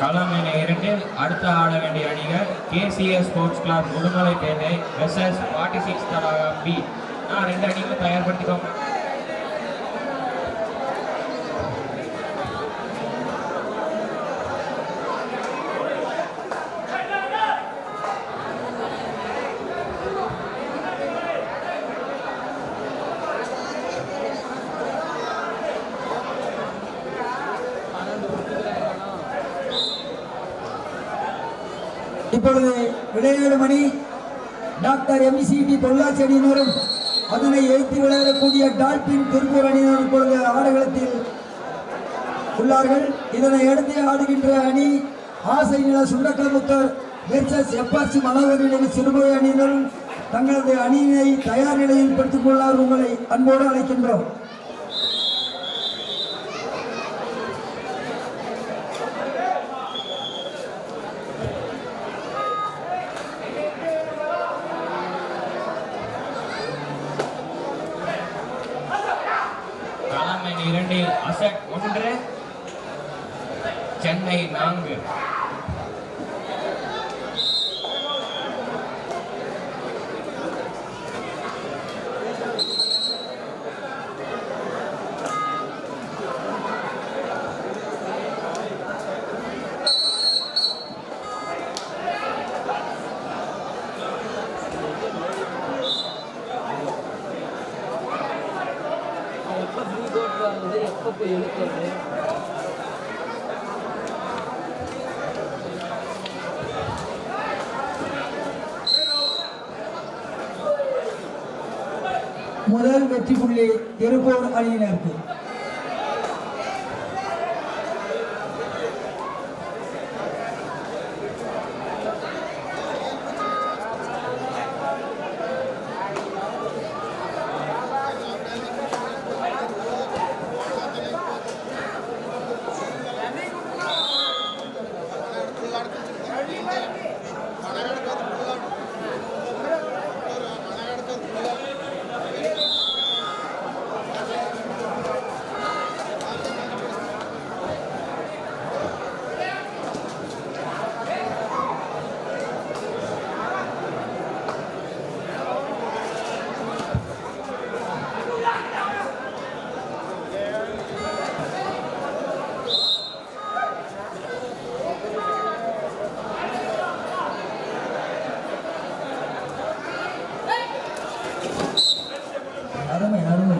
களம் என இரண்டு அடுத்த ஆட வேண்டிய அணிகள் KCS sports club Udumalaipettai versus forty six Thadagam B. நான் ரெண்டு அணிகளும் தயார்படுத்திக்கோங்க இப்பொழுது விளையாடு மணி டாக்டர் எம்சிடி பொள்ளாச்சி அணியினரும் அதனை எய்த்து விளையாடக்கூடிய டால்பின் திருப்பூர் அணியினர் இப்பொழுது ஆடுகளத்தில் உள்ளார்கள். இதனை அடுத்து ஆடுகின்ற அணி ஆசை நில சுண்டக்கமுத்தர் வெர்சஸ் எப்பாச்சி மனோகர் நிலையில் சிறுபோய் அணியினரும் தங்களது அணியினை தயார் நிலையில் பெற்றுக் கொள்ளார் உங்களை அன்போடு அழைக்கின்றோம் களம் எண் இரண்டில் அசட் ஒன்று சென்னை நான்கு. முதல் வெற்றி புள்ளி திருப்பூர் அணியினருக்கு அருமை அருமை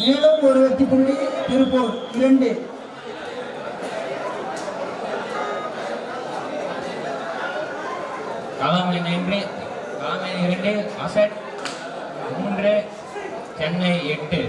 மேலும் ஒரு வெற்றி புள்ளி திருப்பூர் இரண்டு களம் எண் இரண்டு களம் எண் இரண்டு அசட் மூன்று சென்னை எட்டு.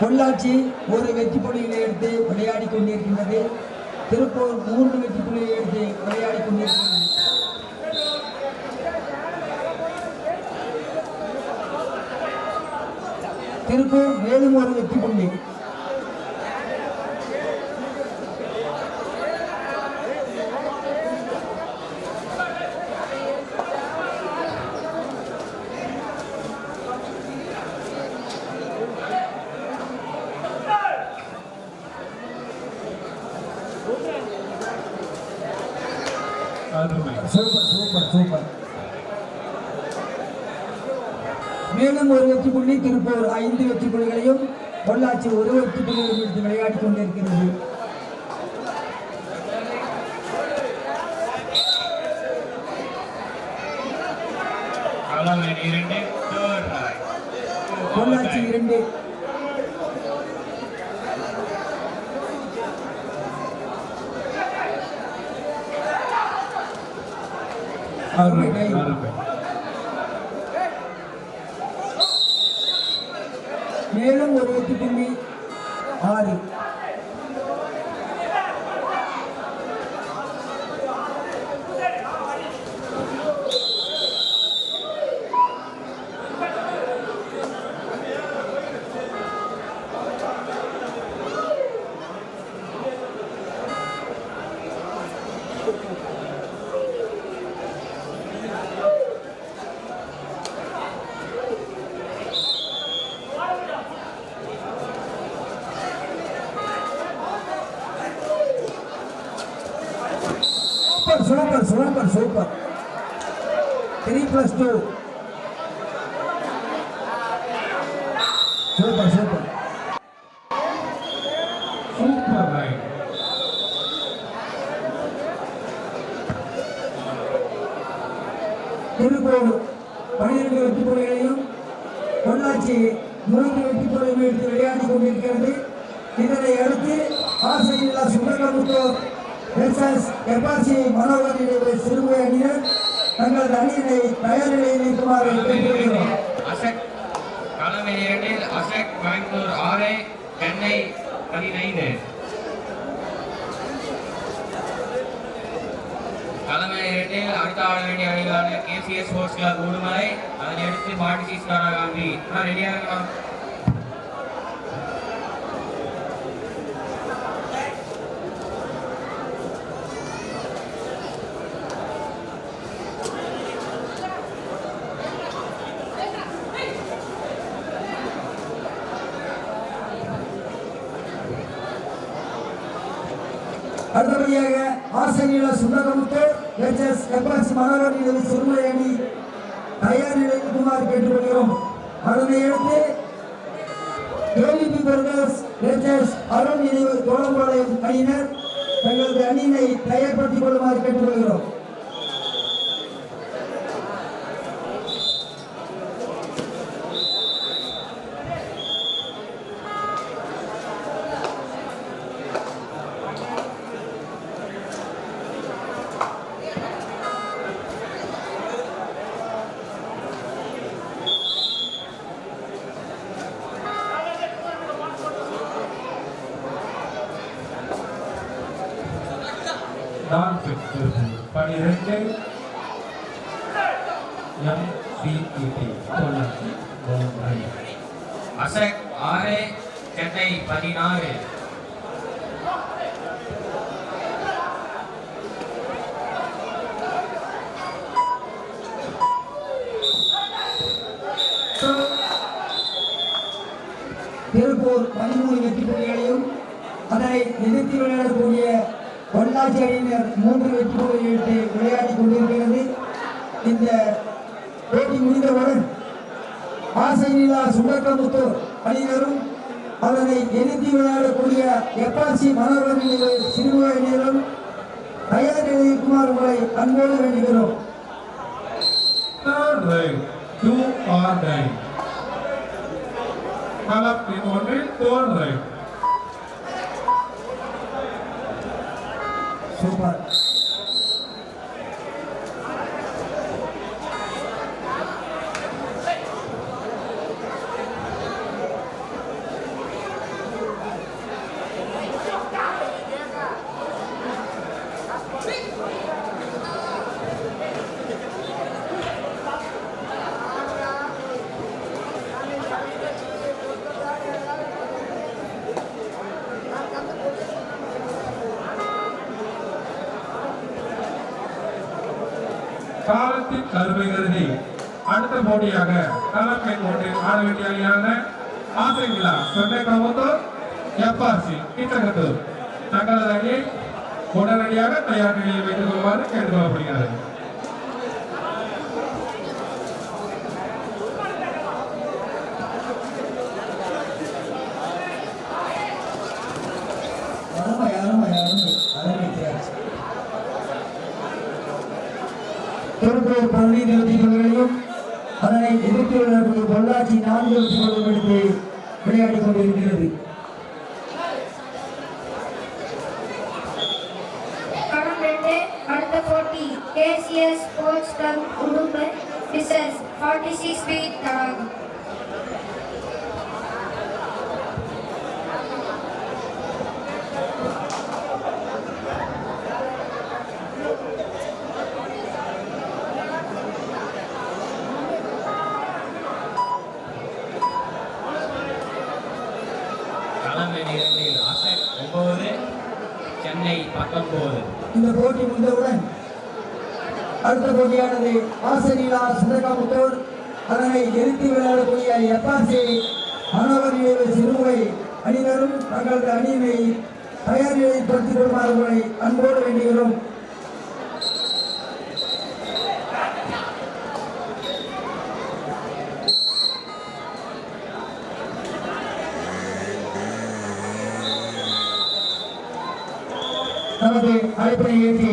பொள்ளாச்சி ஒரு வெற்றி புள்ளிகளை எடுத்து விளையாடி கொண்டிருக்கின்றது. திருப்பூர் மூன்று வெற்றி புள்ளியை எடுத்து விளையாடி கொண்டிருக்கின்றது. திருப்பூர் மேலும் ஒரு வெற்றி புள்ளி அருமை சூப்பர் சூப்பர் சூப்பர். மேலும் ஒரு வெற்றி புள்ளி திருப்பூர் ஐந்து வெற்றி புள்ளிகளையும் பொள்ளாச்சி ஒரு வெற்றி புள்ளிகளையும் எடுத்து விளையாடி கொண்டிருக்கிறது. பொள்ளாச்சி இரண்டு. அருமை அருமை மேலும் ஒரு வெற்றி புள்ளி ஆறு super super super super three plus two super super super right Tiruppur பனிரெண்டு வெற்றி புள்ளிகளையும் பொள்ளாச்சி மூன்று வெற்றி புள்ளிகளையும் எடுத்து விளையாடி கொண்டிருக்கிறது இதனை அடுத்து ஆசையில்லா சுப்பிரமணியத்தூர் வெர்சஸ் எப்பாசி மனோகர் இடையே சிறுவை அணியினர் தங்களது அணியினை தயார் நிலையில் இருக்குமாறு கேட்டுக்கொள்கிறோம் அசக் களம் இரண்டில் அசக் பெங்களூர் ஆறு சென்னை பதினைந்து களம் இரண்டில் அடுத்த ஆட வேண்டிய அணிகளான கேசிஎஸ் ஸ்போர்ட்ஸ் கிளப் உடுமலை அதனை அடுத்து பாட்டி சிக்ஸ் காராகாந்தி ரெடியாக இருக்கலாம் அடுத்தபடியாக ஆசையில்லா சுந்தரமுத்தூர் வெர்சஸ் எப்பாசி மனோகர் இடையே அணி தயார் நிலையில் குமார் கேட்டுக்கொள்கிறோம். அதனை அடுத்து கேவிபி பிரதர்ஸ் வெர்சஸ் அருண் நினைவு தோழம்பாளையம் அணியினர். தங்களது அணியினை தயார்படுத்திக் கொள்ளுமாறு கேட்டுக்கொள்கிறோம். நான் பெற்றது பனிரெண்டு எம்சிஇடி தொண்ணூற்றி மூன்று. அசக் ஆறு சென்னை பதினாறு. திருப்பூர் பதிமூணு வெற்றி புள்ளிகளையும் அதனை எதிர்த்து விளையாடக்கூடிய பொள்ளாச்சி மூன்று வெற்றிகளை ஏற்று எடுத்து விளையாடி கொண்டிருக்கிறது இந்த போட்டி முடிந்தவுடன் ஆசையில்லா சுடக்கமுத்தூர் அணியினரும் அதனை எழுதி விளையாடக்கூடிய எப்பாசி மனோரன் சிறுவ அணியினரும் தயார் எழுதிக்குமார் உங்களை அன்போடு வேண்டுகிறோம் Third leg, two or nine. Color களத்தின் ஒன்றில் third leg. சூப்பர் கருமை கருதி அடுத்த போட்டியாக களப்பெண் போட்டி ஆட வேண்டிய அணியான ஆசை விழா எப்பாசி கிட்டகத்தூர். தங்களது அணியை உடனடியாக தயார் நிலையில் வைத்துக் கொள்ளுமாறு கேட்டுக்கொள்ளப்படுகிறது அருமை திருப்பூர் பதினைந்து வெற்றிகளையும் அதனை எதிர்த்து பொள்ளாச்சி நான்கு வெற்றிகளும் விளையாடிக் கொண்டிருக்கிறது களம் ரெண்டு அடுத்த போட்டி K KCS Sports Club Udupai versus 46 feet Taragam. களம் எண் இரண்டில் அசட் ஒன்பது சென்னை பத்தொன்பது இந்த போட்டி முடிந்தவுடன் அடுத்த போட்டியானது ஆசிரியலா சிந்தகாமுத்தூர் அதனை எரித்து விளையாடக்கூடிய எப்பாசி மாணவர் நினைவு சிறுமுகை அணியினரும் தங்களது அணியினை தயார் நிலைப்படுத்திக் கொள்ளுமாறு உங்களை அன்போடு வேண்டுகிறோம். நமது அழைப்பினை ஏற்றி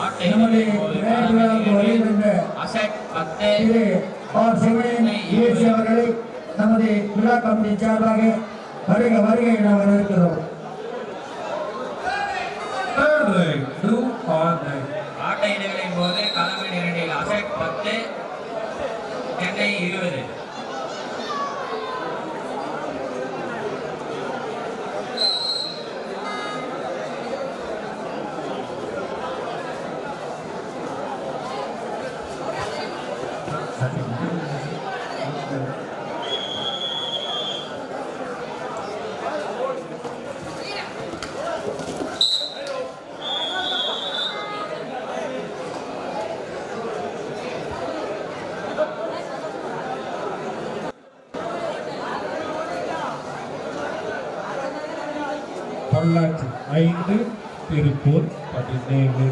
ஆட்டை நம்முடைய போது விளையாட்டு களம் எண் விழாவுக்கு வருகை இரண்டில் தந்த அசட் பத்து திரு ஆர் சிவன் இயேசு அவர்களை நமது விழா கமிட்டி சார்பாக வருக வருக என வரவேற்கிறோம். ஆட்ட இடைவெளியின் போது கலவை எண் இரண்டில் பத்து சென்னை இருபது பொள்ளாச்சி ஐந்து திருப்பூர் பதினேழு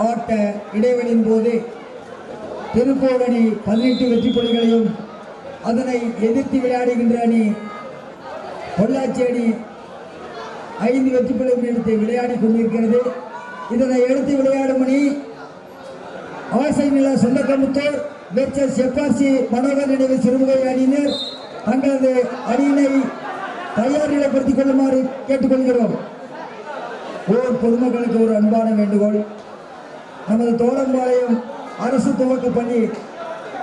ஆட்ட இடைவெளியின் போது திருப்பூர் அணி பதினெட்டு வெற்றி புள்ளிகளையும் அதனை எதிர்த்து விளையாடுகின்ற அணி பொள்ளாச்சி அணி ஐந்து வெற்றி புள்ளிகள் எடுத்து விளையாடி கொண்டிருக்கிறது. இதனை எடுத்து விளையாடும் அணி ஆசை நில சொந்தக்கமுத்தூர் வெச்சஸ் எப்ஆர்சி மனோகர் நினைவு சிறுமுகை அணியினர் தங்களது அணியினை தயார் நிலைப்படுத்திக் கொள்ளுமாறு கேட்டுக்கொள்கிறோம் ஓர் பொதுமக்களுக்கு ஒரு அன்பான வேண்டுகோள். நமது தோழம்பாளையம் அரசு துவக்க பள்ளி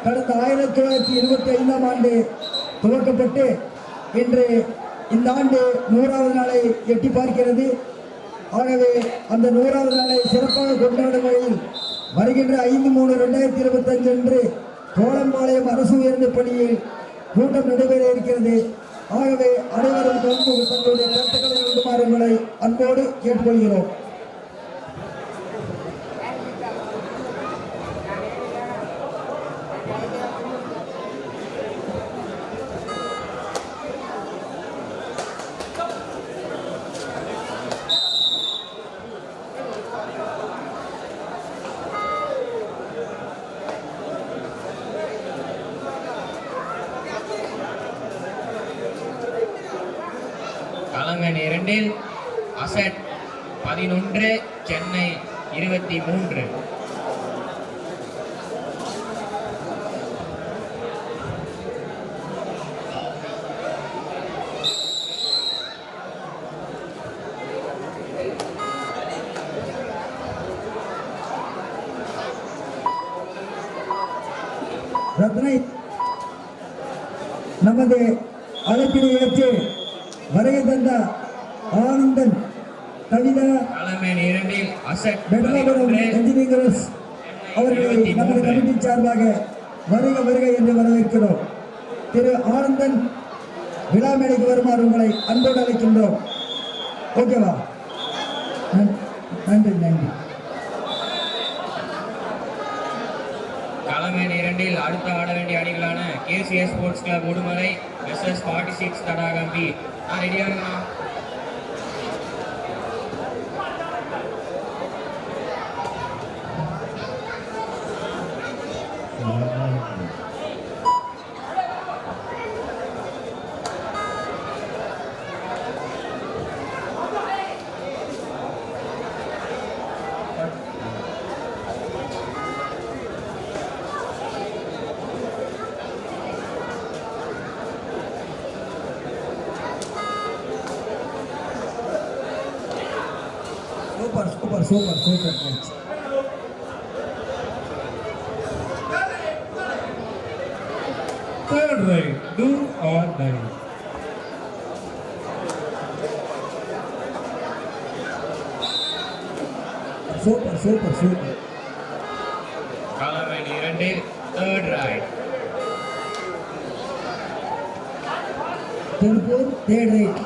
கடந்த ஆயிரத்தி தொள்ளாயிரத்தி இருபத்தி ஐந்தாம் ஆண்டு துவக்கப்பட்டு இன்று இந்த ஆண்டு நூறாவது நாளை எட்டி பார்க்கிறது. ஆகவே அந்த நூறாவது நாளை சிறப்பாக கொண்டாடும் வகையில் வருகின்ற ஐந்து மூணு ரெண்டாயிரத்தி இருபத்தஞ்சு அன்று தோழம்பாளையம் அரசு உயர்ந்த பணியில் கூட்டம் நடைபெற இருக்கிறது. ஆகவே அனைவரும் கலந்து தங்களுடைய கருத்துக்களை வேண்டுமாறு உங்களை அன்போடு கேட்டுக்கொள்கிறோம். ஒன்றில் அசட் பதினொன்று சென்னை இருபத்தி மூன்று. ரத்னை நமது அழைப்பினை ஏற்று வருகை தந்த ஆனந்தன் கவிதா எண் இரண்டில் அசட் பெட்லாபுரம் என்ஜினியர்ஸ் அவர்களை நமது கமிட்டி சார்பாக வருக வருக என்று வரவேற்கிறோம். திரு ஆனந்தன் விழா மேடைக்கு வருமாறு உங்களை அன்போடு அழைக்கின்றோம். ஓகேவா நன்- நன்றி நன்றி. எண் இரண்டில் அடுத்து ஆட வேண்டிய அணிகளான KCS sports club Udumalai SS forty six Thadagam B நான் ரெடியாக இருக்கணும் super super super coach Third right, do or die. Super super super களம் எண் இரண்டு third right Tiruppur third right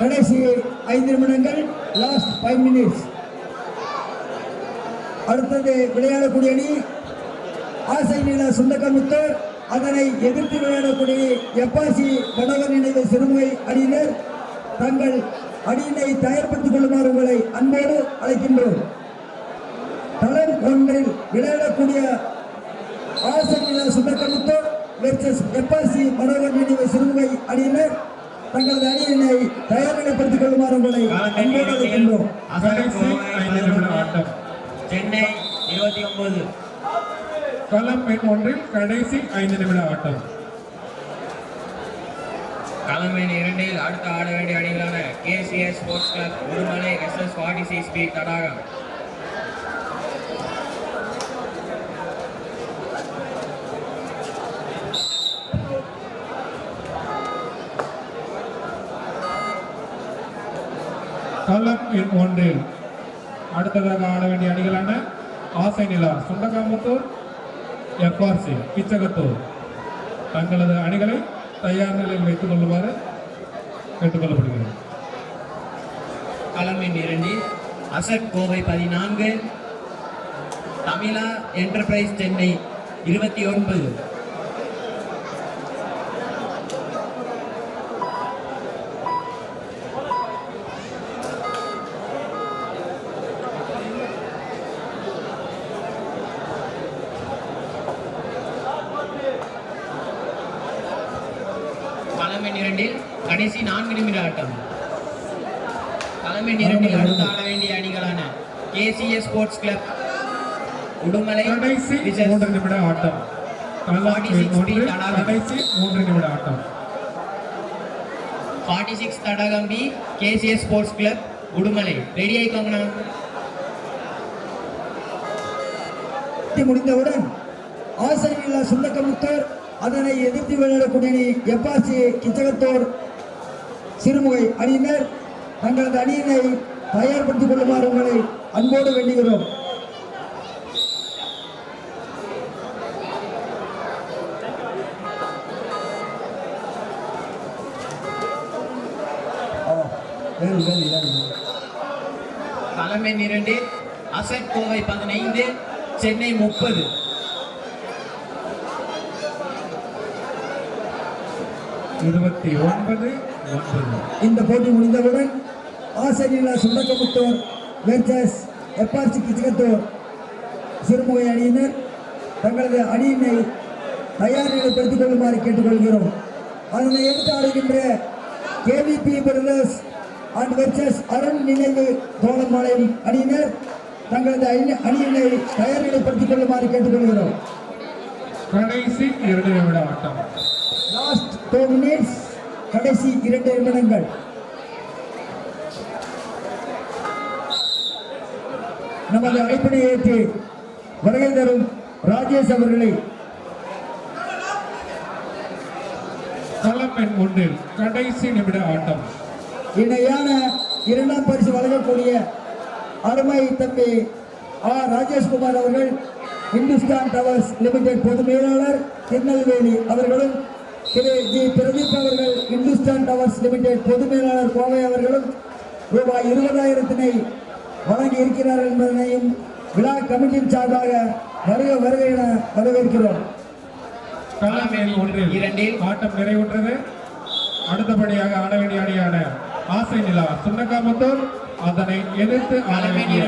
கடைசி ஐந்து நிமிடங்கள் லாஸ்ட் ஃபைவ் மினிட்ஸ் அடுத்தது விளையாடக்கூடிய அணி ஆசை நில சுந்தக்கமுத்து அதனை எதிர்த்து விளையாடக்கூடிய எப்பாசி வடவர் இணைந்த சிறுமுகை அணியினர். தங்கள் அணியினை தயார்படுத்திக் கொள்ளுமாறு உங்களை அன்போடு அழைக்கின்றோம். தளம் ஒன்றில் விளையாடக்கூடிய ஆசை நில சுந்தக்கமுத்து வெர்சஸ் எப்பாசி வடவர் நினைவு சிறுமுகை அணியினர். தங்களது அணியினை தயார்நிலைப்படுத்திக் கொள்ளுமாறு உங்களை சென்னை இருபத்தி ஒன்பது. களம் எண் ஒன்றில் கடைசி ஐந்து நிமிட ஆட்டம். களம் எண் இரண்டில் அடுத்து ஆட வேண்டிய அணிகளான KCS sports club Udumalai SS forty six B Thadagam. களம் எண் ஒன்றில். அடுத்ததாக ஆட வேண்டிய அணிகளான ஆசை நிலா சுண்டகாமுத்தூர் எஃப்ஆர்சி பிச்சகத்தூர். தங்களது அணிகளை தயார் நிலையில் வைத்துக் கொள்ளுமாறு கேட்டுக்கொள்ளப்படுகிறது. களம் எண் இரண்டு அசட் கோவை பதினான்கு தமிழா என்டர்பிரைஸ் சென்னை இருபத்தி ஒன்பது களம் எண் இரண்டில் கடைசி நான்கு நிமிட ஆட்டம் எண் இரண்டில் அடுத்து ஆட வேண்டிய அணிகளான கேசிஎஸ் ஸ்போர்ட்ஸ் கிளப் உடுமலை கடைசி மூன்று நிமிட ஆட்டம் களம் 46 எண் ஒன்றில் தடாகம். கடைசி மூன்று நிமிட ஆட்டம் forty six தடகம்பி KCS sports club Udumalai. Ready ஆயிக்கோங்கண்ணா முடிந்தவுடன் ஆசிரியர் சுந்தக்கமுத்தர் அதனை எதிர்த்து விளையாடக்கூடிய எப்பாசி கிச்சகத்தோர் சிறுமுகை அணியினர் தங்களது அணியினை தயார்படுத்திக் கொள்ளுமாறு உங்களை அன்போடு வேண்டுகிறோம். எண் இரண்டு அசட் கோவை பதினைந்து சென்னை முப்பது. இருபத்தி ஒன்பது இந்த போட்டி முடிந்தவுடன் ஆசிரியர் சுண்டக்கமுத்தோர் வெர்சஸ் எப்பார்சி கிச்சகத்தோர் சிறுமுகை அணியினர் தங்களது அணியினை தயார் நிலைப்படுத்திக் கொள்ளுமாறு கேட்டுக்கொள்கிறோம். அதனை எடுத்து ஆடுகின்ற KVP brothers and versus Arun நினைவு தோழம்பாளையம் அணியினர் தங்களது அணி- அணியினை தயார் நிலைப்படுத்திக் கொள்ளுமாறு கேட்டுக்கொள்கிறோம். கடைசி இரண்டு நிமிட ஆட்டம். லாஸ்ட் டூ மினிட்ஸ் கடைசி இரண்டு நிமிடங்கள். நமது அழைப்பினை ஏற்று வருகை தரும் ராஜேஷ் அவர்களை களம் எண் ஒன்றில் கடைசி நிமிட ஆட்டம். இணையான இரண்டாம் பரிசு வழங்கக்கூடிய அருமை தம்பி ஆர் ராஜேஷ்குமார் அவர்கள் இந்துஸ்தான் டவர்ஸ் லிமிடெட் பொது மேலாளர் திருநெல்வேலி அவர்களும் திரு ஜி பிரதீப் அவர்கள் இந்துஸ்தான் டவர்ஸ் லிமிடெட் பொது மேலாளர் கோவை அவர்களும் ரூபாய் இருபதாயிரத்தினை வழங்கி இருக்கிறார்கள் என்பதனையும் விழா கமிட்டியின் சார்பாக வருக வருக என வரவேற்கிறோம். இரண்டில் ஆட்டம் நிறைவுற்றது. அடுத்தபடியாக ஆட வேண்டிய அணியான ஆசை நிலா சுண்டக்காமுத்தூர் அதனை எதிர்த்து ஆட வேண்டிய